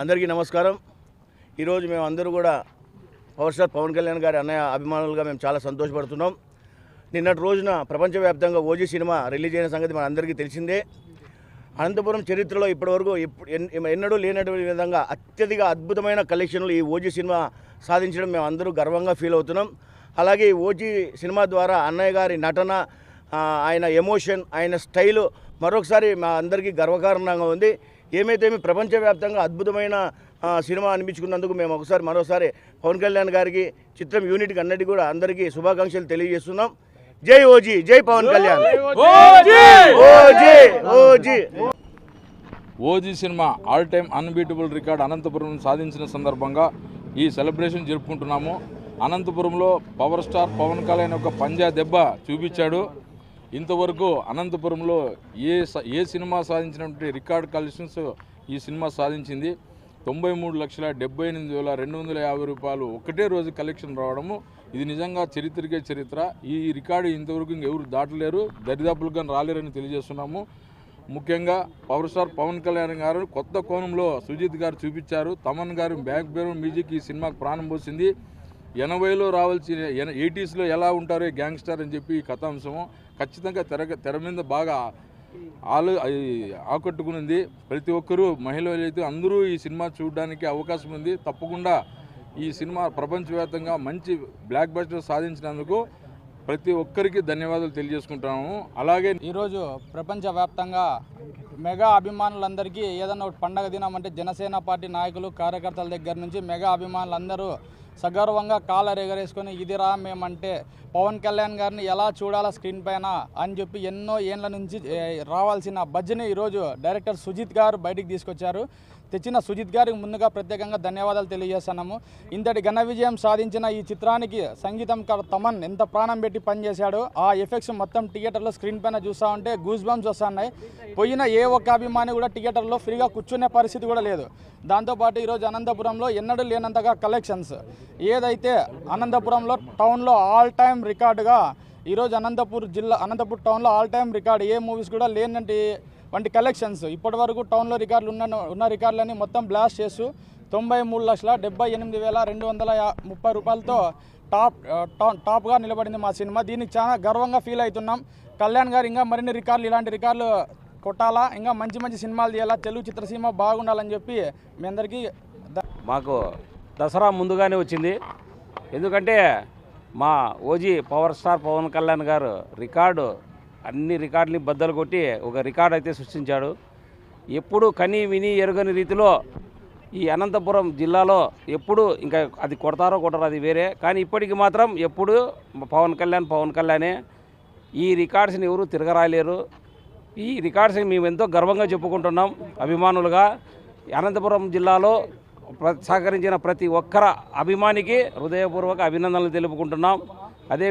అందరికీ నమస్కారం. ఈరోజు మేము అందరూ కూడా పవర్ స్టార్ పవన్ కళ్యాణ్ గారి అన్నయ్య అభిమానులుగా మేము చాలా సంతోషపడుతున్నాం. నిన్నటి రోజున ప్రపంచవ్యాప్తంగా ఓజీ సినిమా రిలీజ్ అయిన సంగతి మన అందరికీ తెలిసిందే. అనంతపురం చరిత్రలో ఇప్పటివరకు ఎన్నడూ లేనటువంటి విధంగా అత్యధిక అద్భుతమైన కలెక్షన్లు ఈ ఓజీ సినిమా సాధించడం మేము అందరూ గర్వంగా ఫీల్ అవుతున్నాం. అలాగే ఈ ఓజీ సినిమా ద్వారా అన్నయ్య గారి నటన ఆయన ఎమోషన్ ఆయన స్టైలు మరొకసారి మా అందరికీ గర్వకారణంగా ఉంది. ఏమైతేమి ప్రపంచవ్యాప్తంగా అద్భుతమైన సినిమా అనిపించుకున్నందుకు మేము ఒకసారి మరోసారి పవన్ కళ్యాణ్ గారికి చిత్రం యూనిట్కి అన్నిటికీ కూడా అందరికీ శుభాకాంక్షలు తెలియజేస్తున్నాం. జై ఓజీ జై Pawan Kalyan. OG OG. OG cinema all time unbeatable record Anantapuram సాధించిన సందర్భంగా ఈ సెలబ్రేషన్ జరుపుకుంటున్నాము. అనంతపురంలో పవర్ స్టార్ పవన్ కళ్యాణ్ యొక్క పంజా దెబ్బ చూపించాడు. ఇంతవరకు అనంతపురంలో ఏ స- ఏ సినిమా సాధించినటువంటి రికార్డ్ కలెక్షన్స్ ఈ సినిమా సాధించింది? తొంభై మూడు లక్షల డెబ్బై ఎనిమిది వేల రెండు వందల యాభై రూపాయలు ఒకటే రోజు కలెక్షన్ రావడము ఇది నిజంగా చరిత్రకే చరిత్ర. ఈ రికార్డు ఇంతవరకు ఇంకెవరు దాటలేరు దరిదాపులుగా రాలేరని తెలియజేస్తున్నాము. ముఖ్యంగా పవర్ స్టార్ పవన్ కళ్యాణ్ గారు కొత్త కోణంలో సుజిత్ గారు చూపించారు. తమన్ గారు బ్యాక్ బేరన్ మ్యూజిక్ ఈ సినిమాకు ప్రాణం పోసింది. ఎనభైలో రావాల్సిన ఎన ఎయిటీస్లో ఎలా ఉంటారో ఈ గ్యాంగ్స్టర్ అని చెప్పి ఈ కథాంశము. ఖచ్చితంగా తెర తెర మీద బాగా ఆలో ఆకట్టుకునింది. ప్రతి ఒక్కరూ మహిళలు అయితే అందరూ ఈ సినిమా చూడడానికి అవకాశం ఉంది. తప్పకుండా ఈ సినిమా ప్రపంచవ్యాప్తంగా మంచి బ్లాక్ బస్టర్ సాధించినందుకు ప్రతి ఒక్కరికి ధన్యవాదాలు తెలియజేసుకుంటాము అలాగే ఈరోజు ప్రపంచవ్యాప్తంగా మెగా అభిమానులందరికీ ఏదైనా ఒక పండగ దినం అంటే జనసేన పార్టీ నాయకులు కార్యకర్తల దగ్గర నుంచి మెగా అభిమానులందరూ సగర్వంగా కాలర్ ఎగరేసుకొని ఇదిరా మేమంటే పవన్ కళ్యాణ్ గారిని ఎలా చూడాలా స్క్రీన్ పైన? అని చెప్పి ఎన్నో ఏండ్ల నుంచి రావాల్సిన భజన ఈరోజు డైరెక్టర్ సుజిత్ గారు బయటికి తీసుకొచ్చారు. తెచ్చిన సుజిత్ గారికి ముందుగా ప్రత్యేకంగా ధన్యవాదాలు తెలియజేస్తున్నాము. ఇంతటి ఘన విజయం సాధించిన ఈ చిత్రానికి సంగీతం తమన్ ఎంత ప్రాణం పెట్టి పనిచేశాడో ఆ ఎఫెక్ట్స్ మొత్తం థియేటర్లో స్క్రీన్ పైన చూస్తూ ఉంటే గూస్ బంప్స్ వస్తున్నాయి. పోయిన ఏ ఒక్క అభిమాని కూడా థియేటర్లో ఫ్రీగా కూర్చునే పరిస్థితి కూడా లేదు. దాంతోపాటు ఈరోజు అనంతపురంలో ఎన్నడూ లేనంతగా కలెక్షన్స్. ఏదైతే అనంతపురంలో టౌన్లో ఆల్ టైమ్ రికార్డుగా ఈరోజు అనంతపూర్ జిల్లా అనంతపూర్ టౌన్లో ఆల్ టైమ్ రికార్డు ఏ మూవీస్ కూడా లేనంటి వంటి కలెక్షన్స్ ఇప్పటి వరకు టౌన్లో రికార్డులు ఉన్న ఉన్న రికార్డులన్నీ మొత్తం బ్లాస్ట్ చేస్తూ తొంభై మూడు లక్షల డెబ్బై ఎనిమిది వేల రెండు వందల యా- ముప్పై రూపాయలతో టాప్ టా- టాప్గా నిలబడింది మా సినిమా. దీనికి చాలా గర్వంగా ఫీల్ అవుతున్నాం. కళ్యాణ్ గారు ఇంకా మరిన్ని రికార్డులు ఇలాంటి రికార్డులు కొట్టాలా? ఇంకా మంచి మంచి సినిమాలు తీయాలా? తెలుగు చిత్రసీమ బాగుండాలని చెప్పి మీ అందరికీ మాకు దసరా ముందుగానే వచ్చింది. ఎందుకంటే మా OG power star Pawan Kalyan garu record అన్ని రికార్డుని బద్దలు కొట్టి ఒక రికార్డు అయితే సృష్టించాడు. ఎప్పుడు కని విని ఎరుగని రీతిలో ఈ అనంతపురం జిల్లాలో ఎప్పుడు ఇంకా అది కొడతారో కొట్టరో అది వేరే. కానీ ఇప్పటికి మాత్రం ఎప్పుడు పవన్ కళ్యాణ్ పవన్ కళ్యాణే ఈ రికార్డ్స్ని ఎవరు తిరగరాయలేరు. ఈ రికార్డ్స్ని మేము ఎంతో గర్వంగా చెప్పుకుంటున్నాం అభిమానులుగా. అనంతపురం జిల్లాలో సహకరించిన ప్రతి ఒక్కర అభిమానికి హృదయపూర్వక అభినందనలు తెలుపుకుంటున్నాం. అదే